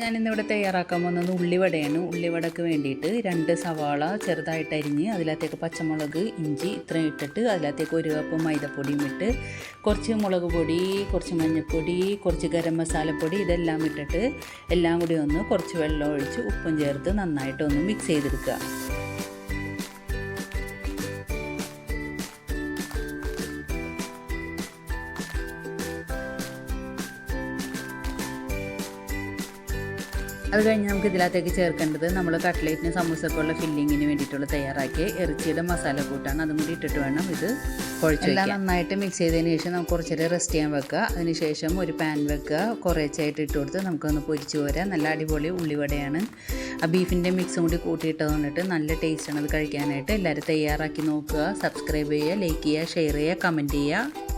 ഞാനിന്നിവിടെ തയ്യാറാക്കാൻ പോകുന്നത് ഉള്ളിവടയാണ്. ഉള്ളിവടക്ക് വേണ്ടിയിട്ട് രണ്ട് സവാള ചെറുതായിട്ട് അരിഞ്ഞ് അതിനകത്തേക്ക് പച്ചമുളക് ഇഞ്ചി ഇത്രയും ഇട്ടിട്ട് അതിനകത്തേക്ക് ഒരു കപ്പ് മൈദപ്പൊടിയും ഇട്ട് കുറച്ച് മുളക് പൊടി കുറച്ച് മഞ്ഞൾപ്പൊടി കുറച്ച് ഗരം മസാലപ്പൊടി ഇതെല്ലാം ഇട്ടിട്ട് എല്ലാം കൂടി ഒന്ന് കുറച്ച് വെള്ളം ഒഴിച്ച് ഉപ്പും ചേർത്ത് നന്നായിട്ട് ഒന്ന് മിക്സ് ചെയ്തെടുക്കുക. അത് കഴിഞ്ഞ് നമുക്ക് ഇതിനകത്തേക്ക് ചേർക്കേണ്ടത് നമ്മൾ കട്ട്ലേറ്റിന് സമൂസക്കുള്ള ഫില്ലിങ്ങിന് വേണ്ടിയിട്ടുള്ള തയ്യാറാക്കിയ ഇറച്ചിയുടെ മസാല കൂട്ടാണ്. അതും കൂടി ഇട്ടിട്ട് വേണം ഇത് കുഴച്ച് എല്ലാം നന്നായിട്ട് മിക്സ് ചെയ്തതിന് ശേഷം നമുക്ക് കുറച്ചേരം റെസ്റ്റ് ചെയ്യാൻ വെക്കുക. അതിനുശേഷം ഒരു പാൻ വെക്കുക. കുറേച്ചായിട്ട് ഇട്ട് കൊടുത്ത് നമുക്കൊന്ന് പൊരിച്ച് പോരാം നല്ല അടിപൊളി ഉള്ളിവടയാണ്. ആ ബീഫിന്റെ മിക്സും കൂടി കൂട്ടിയിട്ട് വന്നിട്ട് നല്ല ടേസ്റ്റാണ് അത് കഴിക്കാനായിട്ട് എല്ലാവരും തയ്യാറാക്കി നോക്കുക. സബ്സ്ക്രൈബ് ചെയ്യുക ലൈക്ക് ചെയ്യുക ഷെയർ ചെയ്യുക കമന്റ് ചെയ്യുക.